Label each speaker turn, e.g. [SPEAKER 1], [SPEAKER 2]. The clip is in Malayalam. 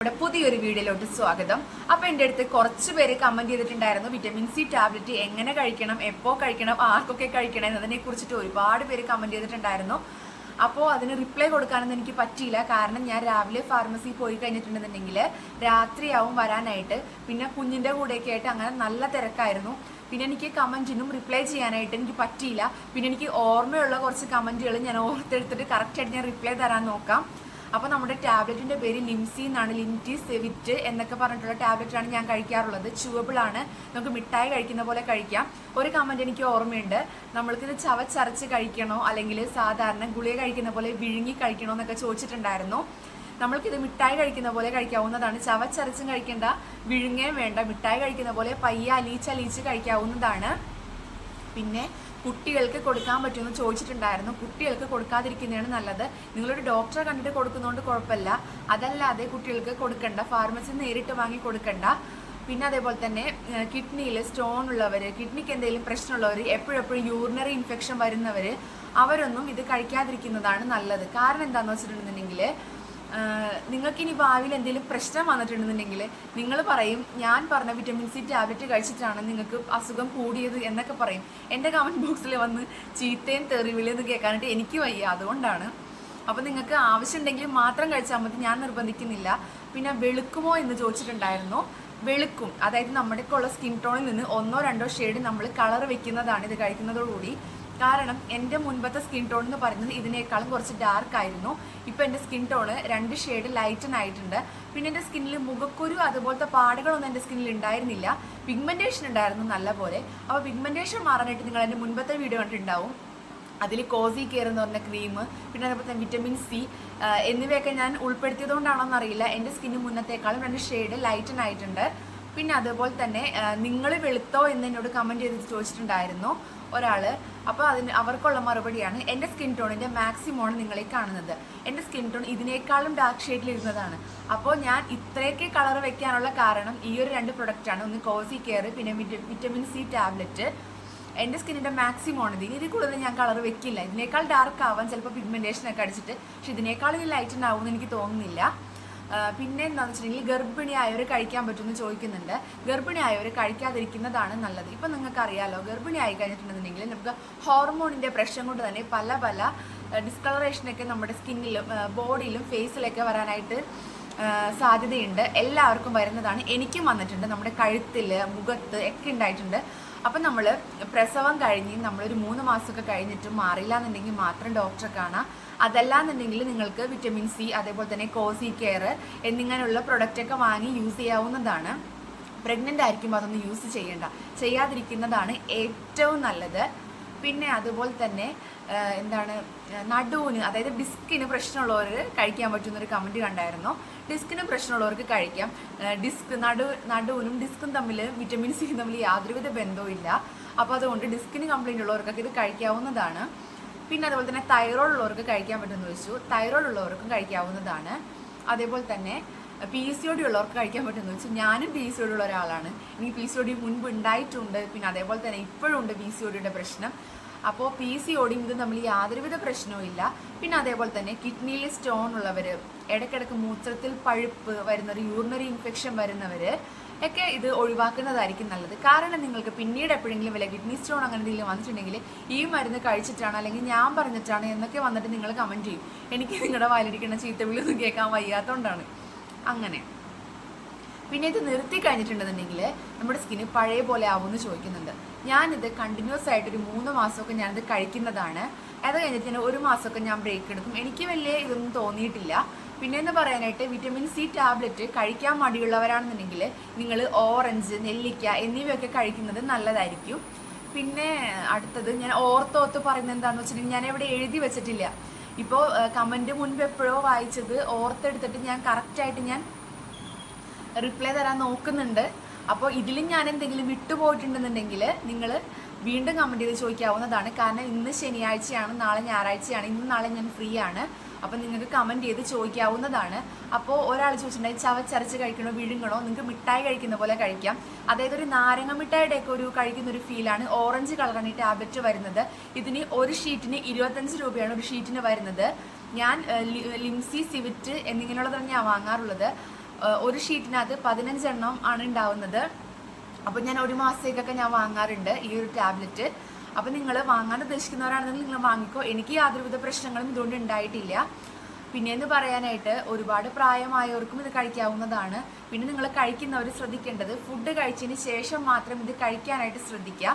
[SPEAKER 1] നമ്മുടെ പുതിയൊരു വീഡിയോയിലോട്ട് സ്വാഗതം. അപ്പൊ എന്റെ അടുത്ത് കുറച്ച് പേര് കമന്റ് ചെയ്തിട്ടുണ്ടായിരുന്നു വിറ്റമിൻ സി ടാബ്ലറ്റ് എങ്ങനെ കഴിക്കണം എപ്പോ കഴിക്കണം ആർക്കൊക്കെ കഴിക്കണം എന്നതിനെ കുറിച്ചിട്ട് ഒരുപാട് പേര് കമന്റ് ചെയ്തിട്ടുണ്ടായിരുന്നു. അപ്പോൾ അതിന് റിപ്ലൈ കൊടുക്കാനൊന്നും എനിക്ക് പറ്റിയില്ല. കാരണം ഞാൻ രാവിലെ ഫാർമസി പോയി കഴിഞ്ഞിട്ടുണ്ടെന്നുണ്ടെങ്കിൽ രാത്രിയാവും വരാനായിട്ട്. പിന്നെ കുഞ്ഞിന്റെ കൂടെയൊക്കെ ആയിട്ട് അങ്ങനെ നല്ല തിരക്കായിരുന്നു. പിന്നെ എനിക്ക് കമന്റിനും റിപ്ലൈ ചെയ്യാനായിട്ട് എനിക്ക് പറ്റിയില്ല. പിന്നെ എനിക്ക് ഓർമ്മയുള്ള കുറച്ച് കമന്റുകൾ ഞാൻ ഓർത്തെടുത്തിട്ട് കറക്റ്റായിട്ട് ഞാൻ റിപ്ലൈ തരാൻ നോക്കാം. അപ്പോൾ നമ്മുടെ ടാബ്ലറ്റിന്റെ പേര് ലിംസി എന്നാണ് ലിംറ്റി സെവിറ്റ് എന്നൊക്കെ പറഞ്ഞിട്ടുള്ള ടാബ്ലറ്റ് ആണ് ഞാൻ കഴിക്കാറുള്ളത്. ചുവബിൾ ആണ്. നമുക്ക് മിഠായി കഴിക്കുന്ന പോലെ കഴിക്കാം. ഒരു കമന്റ് എനിക്ക് ഓർമ്മയുണ്ട്. നമ്മൾക്കിത് ചവച്ചരച്ച് കഴിക്കണോ? അല്ലെങ്കിൽ സാധാരണ ഗുളിക കഴിക്കുന്ന പോലെ വിഴുങ്ങി കഴിക്കണോ എന്നൊക്കെ ചോദിച്ചിട്ടുണ്ടായിരുന്നു. നമ്മൾക്കിത് മിഠായി കഴിക്കുന്ന പോലെ കഴിക്കാവുന്നതാണ്. ചവച്ചരച്ചും കഴിക്കേണ്ട. വിഴുങ്ങേ വേണ്ട. മിഠായി കഴിക്കുന്ന പോലെ പയ്യ അലീച്ച് അലീച്ച് കഴിക്കാവുന്നതാണ്. പിന്നെ കുട്ടികൾക്ക് കൊടുക്കാൻ പറ്റുമെന്ന് ചോദിച്ചിട്ടുണ്ടായിരുന്നു. കുട്ടികൾക്ക് കൊടുക്കാതിരിക്കുന്നതാണ് നല്ലത്. നിങ്ങളൊരു ഡോക്ടറെ കണ്ടിട്ട് കൊടുക്കുന്നതുകൊണ്ട് കുഴപ്പമില്ല. അതല്ലാതെ കുട്ടികൾക്ക് കൊടുക്കണ്ട. ഫാർമസി നേരിട്ട് വാങ്ങി കൊടുക്കണ്ട. പിന്നെ അതേപോലെ തന്നെ കിഡ്നിയിൽ സ്റ്റോൺ ഉള്ളവർ കിഡ്നിക്ക് എന്തെങ്കിലും പ്രശ്നമുള്ളവർ എപ്പോഴെപ്പോഴും യൂറിനറി ഇൻഫെക്ഷൻ വരുന്നവർ അവരൊന്നും ഇത് കഴിക്കാതിരിക്കുന്നതാണ് നല്ലത്. കാരണം എന്താണെന്ന് വെച്ചിട്ടുണ്ടെന്നുണ്ടെങ്കിൽ നിങ്ങൾക്ക് ഇനി ഭാവിയിൽ എന്തെങ്കിലും പ്രശ്നം വന്നിട്ടുണ്ടെന്നുണ്ടെങ്കിൽ നിങ്ങൾ പറയും ഞാൻ പറഞ്ഞ വിറ്റമിൻ സി ടാബ്ലറ്റ് കഴിച്ചിട്ടാണ് നിങ്ങൾക്ക് അസുഖം കൂടിയത് എന്നൊക്കെ പറയും. എന്റെ കമന്റ് ബോക്സിൽ വന്ന് ചീത്തയും തെറിവിളിയെന്ന് കേൾക്കാനായിട്ട് എനിക്ക് വയ്യ അതുകൊണ്ടാണ്. അപ്പോൾ നിങ്ങൾക്ക് ആവശ്യമുണ്ടെങ്കിൽ മാത്രം കഴിച്ചാൽ മതി ഞാൻ നിർബന്ധിക്കുന്നില്ല. പിന്നെ വെളുക്കുമോ എന്ന് ചോദിച്ചിട്ടുണ്ടായിരുന്നു. വെളുക്കും അതായത് നമ്മുടെ ഉള്ള സ്കിൻ ടോണിൽ നിന്ന് ഒന്നോ രണ്ടോ ഷെയ്ഡ് നമ്മൾ കളർ വെക്കുന്നതാണ് ഇത് കഴിക്കുന്നതോടുകൂടി. കാരണം എന്റെ മുൻപത്തെ സ്കിൻ ടോൺ എന്ന് പറയുന്നത് ഇതിനേക്കാളും കുറച്ച് ഡാർക്ക് ആയിരുന്നു. ഇപ്പം എന്റെ സ്കിൻ ടോണ് രണ്ട് ഷെയ്ഡ് ലൈറ്റൻ ആയിട്ടുണ്ട് പിന്നെ എന്റെ സ്കിന്നിൽ മുഖക്കുരു അതുപോലത്തെ പാടുകളൊന്നും എന്റെ സ്കിന്നിൽ ഉണ്ടായിരുന്നില്ല. പിഗ്മെന്റേഷൻ ഉണ്ടായിരുന്നു നല്ല പോലെ അപ്പോൾ പിഗ്മെന്റേഷൻ മാറാനായിട്ട് നിങ്ങൾ എന്റെ മുൻപത്തെ വീഡിയോ കണ്ടിട്ടുണ്ടാവും. അതിൽ കോസി കെയർ എന്ന് പറഞ്ഞ ക്രീം പിന്നെ അതേപോലെ തന്നെ വിറ്റമിൻ സി എന്നിവയൊക്കെ ഞാൻ ഉൾപ്പെടുത്തിയതുകൊണ്ടാണോന്ന് അറിയില്ല. എന്റെ സ്കിന്ന് മുന്നത്തേക്കാളും രണ്ട് ഷെയ്ഡ് ലൈറ്റൻ ആയിട്ടുണ്ട് പിന്നെ അതുപോലെ തന്നെ നിങ്ങൾ വെളുത്തോ എന്ന് എന്നോട് കമന്റ് ചെയ്ത് ചോദിച്ചിട്ടുണ്ടായിരുന്നു. ഒരാൾ അപ്പോൾ അതിന് അവർക്കുള്ള മറുപടിയാണ് എന്റെ സ്കിൻ ടോണിന്റെ മാക്സിമമാണ് നിങ്ങളെ കാണുന്നത്. എന്റെ സ്കിൻ ടോൺ ഇതിനേക്കാളും ഡാർക്ക് ഷെയ്ഡിലിരുന്നതാണ് അപ്പോൾ ഞാൻ ഇത്രയൊക്കെ കളർ വെക്കാനുള്ള കാരണം ഈ ഒരു രണ്ട് പ്രൊഡക്റ്റാണ് ഒന്ന് കോസി കെയർ പിന്നെ വിറ്റമിൻ സി ടാബ്ലറ്റ് എന്റെ സ്കിന്നിന്റെ മാക്സിമം ആണ് ഇത്. ഇതിൽ കൂടുതൽ ഞാൻ കളർ വെക്കില്ല. ഇതിനേക്കാൾ ഡാർക്ക് ആവാൻ ചിലപ്പോൾ പിഗ്മെന്റേഷൻ ഒക്കെ അടിച്ചിട്ട് പക്ഷെ ഇതിനേക്കാൾ ഇത് ലൈറ്റൻ ആവുമെന്ന് എനിക്ക് തോന്നുന്നില്ല. പിന്നെ എന്താണെന്ന് വെച്ചിട്ടുണ്ടെങ്കിൽ ഗർഭിണിയായവർ കഴിക്കാൻ പറ്റുമെന്ന് ചോദിക്കുന്നുണ്ട്. ഗർഭിണിയായവർ കഴിക്കാതിരിക്കുന്നതാണ് നല്ലത്. ഇപ്പം നിങ്ങൾക്ക് അറിയാലോ ഗർഭിണിയായി കഴിഞ്ഞിട്ടുണ്ടെന്നുണ്ടെങ്കിൽ നമുക്ക് ഹോർമോണിന്റെ പ്രശ്നം കൊണ്ട് തന്നെ പല പല ഡിസ്കളറേഷനൊക്കെ നമ്മുടെ സ്കിന്നിലും ബോഡിയിലും ഫേസിലൊക്കെ വരാനായിട്ട് സാധ്യതയുണ്ട്. എല്ലാവർക്കും വരുന്നതാണ്. എനിക്കും വന്നിട്ടുണ്ട്. നമ്മുടെ കഴുത്തിൽ മുഖത്ത് ഒക്കെ ഉണ്ടായിട്ടുണ്ട്. അപ്പം നമ്മൾ പ്രസവം കഴിഞ്ഞ് നമ്മളൊരു മൂന്ന് മാസമൊക്കെ കഴിഞ്ഞിട്ട് മാറില്ല എന്നുണ്ടെങ്കിൽ മാത്രം ഡോക്ടറെ കാണാം. അതല്ലാന്നുണ്ടെങ്കിൽ നിങ്ങൾക്ക് വിറ്റമിൻ സി അതേപോലെ തന്നെ കോസി കെയർ എന്നിങ്ങനെയുള്ള പ്രൊഡക്റ്റൊക്കെ വാങ്ങി യൂസ് ചെയ്യാവുന്നതാണ്. പ്രഗ്നന്റ് ആയിരിക്കുമ്പോൾ അതൊന്നും യൂസ് ചെയ്യേണ്ട. ചെയ്യാതിരിക്കുന്നതാണ് ഏറ്റവും നല്ലത്. പിന്നെ അതുപോലെ തന്നെ എന്താണ് നടുവിന് അതായത് ഡിസ്കിന് പ്രശ്നമുള്ളവർ കഴിക്കാൻ പറ്റുന്നൊരു കമന്റ് കണ്ടായിരുന്നു. ഡിസ്കിന് പ്രശ്നമുള്ളവർക്ക് കഴിക്കാം. ഡിസ്ക് നടു നടുവിനും ഡിസ്കും തമ്മിൽ വിറ്റമിൻ സി തമ്മിൽ യാതൊരുവിധ ബന്ധവും ഇല്ല. അപ്പോൾ അതുകൊണ്ട് ഡിസ്കിന് കംപ്ലൈന്റ് ഉള്ളവർക്കൊക്കെ ഇത് കഴിക്കാവുന്നതാണ്. പിന്നെ അതുപോലെ തന്നെ തൈറോയ്ഡ് ഉള്ളവർക്ക് കഴിക്കാൻ പറ്റുമെന്ന് ചോദിച്ചു തൈറോയ്ഡ് ഉള്ളവർക്കും കഴിക്കാവുന്നതാണ്. അതേപോലെ തന്നെ പി സി ഒ ഡി ഉള്ളവർക്ക് കഴിക്കാൻ പറ്റുമെന്ന് വെച്ചാൽ ഞാനും പി സി ഒ ഡി ഉള്ള ഒരാളാണ്. എനിക്ക് പി സി ഒ ഡി മുൻപ് ഉണ്ടായിട്ടുണ്ട്. പിന്നെ അതേപോലെ തന്നെ ഇപ്പോഴും ഉണ്ട് പി സി ഒ ഡിയുടെ പ്രശ്നം. അപ്പോൾ പി സി ഒ ഡിയും ഇതും തമ്മിൽ യാതൊരുവിധ പ്രശ്നവും ഇല്ല. പിന്നെ അതേപോലെ തന്നെ കിഡ്നിയിൽ സ്റ്റോൺ ഉള്ളവർ ഇടയ്ക്കിടയ്ക്ക് മൂത്രത്തിൽ പഴുപ്പ് വരുന്നവർ യൂറിനറി ഇൻഫെക്ഷൻ വരുന്നവർ ഒക്കെ ഇത് ഒഴിവാക്കുന്നതായിരിക്കും നല്ലത്. കാരണം നിങ്ങൾക്ക് പിന്നീട് എപ്പോഴെങ്കിലും വില കിഡ്നി സ്റ്റോൺ അങ്ങനെ എന്തെങ്കിലും വന്നിട്ടുണ്ടെങ്കിൽ ഈ മരുന്ന് കഴിച്ചിട്ടാണ് അല്ലെങ്കിൽ ഞാൻ പറഞ്ഞിട്ടാണ് എന്നൊക്കെ വന്നിട്ട് നിങ്ങൾ കമന്റ് ചെയ്യും. എനിക്ക് നിങ്ങളുടെ വായിലിരിക്കുന്ന ചീത്തവിളിയൊന്നും കേൾക്കാൻ വയ്യാത്തതുകൊണ്ടാണ് അങ്ങനെ. പിന്നെ ഇത് നിർത്തി കഴിഞ്ഞിട്ടുണ്ടെന്നുണ്ടെങ്കിൽ നമ്മുടെ സ്കിന്ന് പഴയ പോലെ ആവുമെന്ന് ചോദിക്കുന്നുണ്ട്. ഞാനിത് കണ്ടിന്യൂസ് ആയിട്ട് ഒരു മൂന്ന് മാസമൊക്കെ ഞാനിത് കഴിക്കുന്നതാണ്. അത് കഴിഞ്ഞിട്ട് ഞാൻ ഒരു മാസമൊക്കെ ഞാൻ ബ്രേക്ക് എടുക്കും. എനിക്ക് വലിയ ഇതൊന്നും തോന്നിയിട്ടില്ല. പിന്നെ എന്ന് പറയാനായിട്ട് വിറ്റമിൻ സി ടാബ്ലറ്റ് കഴിക്കാൻ മടിയുള്ളവരാണെന്നുണ്ടെങ്കിൽ നിങ്ങൾ ഓറഞ്ച് നെല്ലിക്ക എന്നിവയൊക്കെ കഴിക്കുന്നത് നല്ലതായിരിക്കും. പിന്നെ അടുത്തത് ഞാൻ ഓർത്തോർത്ത് പറയുന്നത് എന്താണെന്ന് വെച്ചിട്ടുണ്ടെങ്കിൽ ഞാൻ ഇവിടെ എഴുതി വെച്ചിട്ടില്ല. ഇപ്പോൾ കമന്റ് മുൻപ് എപ്പോഴോ വായിച്ചത് ഓർത്തെടുത്തിട്ട് ഞാൻ കറക്റ്റായിട്ട് ഞാൻ റിപ്ലൈ തരാൻ നോക്കുന്നുണ്ട്. അപ്പോൾ ഇതിലും ഞാൻ എന്തെങ്കിലും വിട്ടുപോയിട്ടുണ്ടെന്നുണ്ടെങ്കിൽ നിങ്ങൾ വീണ്ടും കമന്റ് ചെയ്ത് ചോദിക്കാവുന്നതാണ്. കാരണം ഇന്ന് ശനിയാഴ്ചയാണ് നാളെ ഞായറാഴ്ചയാണ് ഇന്ന് നാളെ ഞാൻ ഫ്രീ ആണ്. അപ്പോൾ നിങ്ങൾക്ക് കമന്റ് ചെയ്ത് ചോദിക്കാവുന്നതാണ്. അപ്പോൾ ഒരാൾ ചോദിച്ചിട്ടുണ്ടെങ്കിൽ ചവച്ചരച്ച് കഴിക്കണോ? വിഴുങ്ങണോ? നിങ്ങൾക്ക് മിഠായി കഴിക്കുന്ന പോലെ കഴിക്കാം. അതായത് ഒരു നാരങ്ങ മിഠായിയുടെ ഒക്കെ ഒരു കഴിക്കുന്ന ഒരു ഫീലാണ് ഓറഞ്ച് കളറാണ് ഈ ടാബ്ലറ്റ് വരുന്നത്. ഇതിന് ഒരു ഷീറ്റിന് ഇരുപത്തഞ്ച് രൂപയാണ് ഒരു ഷീറ്റിന് വരുന്നത്. ഞാൻ ലിംസി സിവിറ്റ് എന്നിങ്ങനെയുള്ളതാണ് ഞാൻ വാങ്ങാറുള്ളത്. ഒരു ഷീറ്റിനകത്ത് പതിനഞ്ചെണ്ണം ആണ് ഉണ്ടാവുന്നത്. അപ്പോൾ ഞാൻ ഒരു മാസത്തേക്കൊക്കെ ഞാൻ വാങ്ങാറുണ്ട് ഈ ഒരു ടാബ്ലറ്റ് അപ്പോൾ നിങ്ങൾ വാങ്ങാൻ ഉദ്ദേശിക്കുന്നവരാണെങ്കിൽ നിങ്ങൾ വാങ്ങിക്കോ. എനിക്ക് യാതൊരുവിധ പ്രശ്നങ്ങളും ഇതുകൊണ്ട് ഉണ്ടായിട്ടില്ല. പിന്നെ എന്ന് പറയാനായിട്ട് ഒരുപാട് പ്രായമായവർക്കും ഇത് കഴിക്കാവുന്നതാണ്. പിന്നെ നിങ്ങൾ കഴിക്കുന്നവർ ശ്രദ്ധിക്കേണ്ടത് ഫുഡ് കഴിച്ചതിന് ശേഷം മാത്രം ഇത് കഴിക്കാനായിട്ട് ശ്രദ്ധിക്കുക.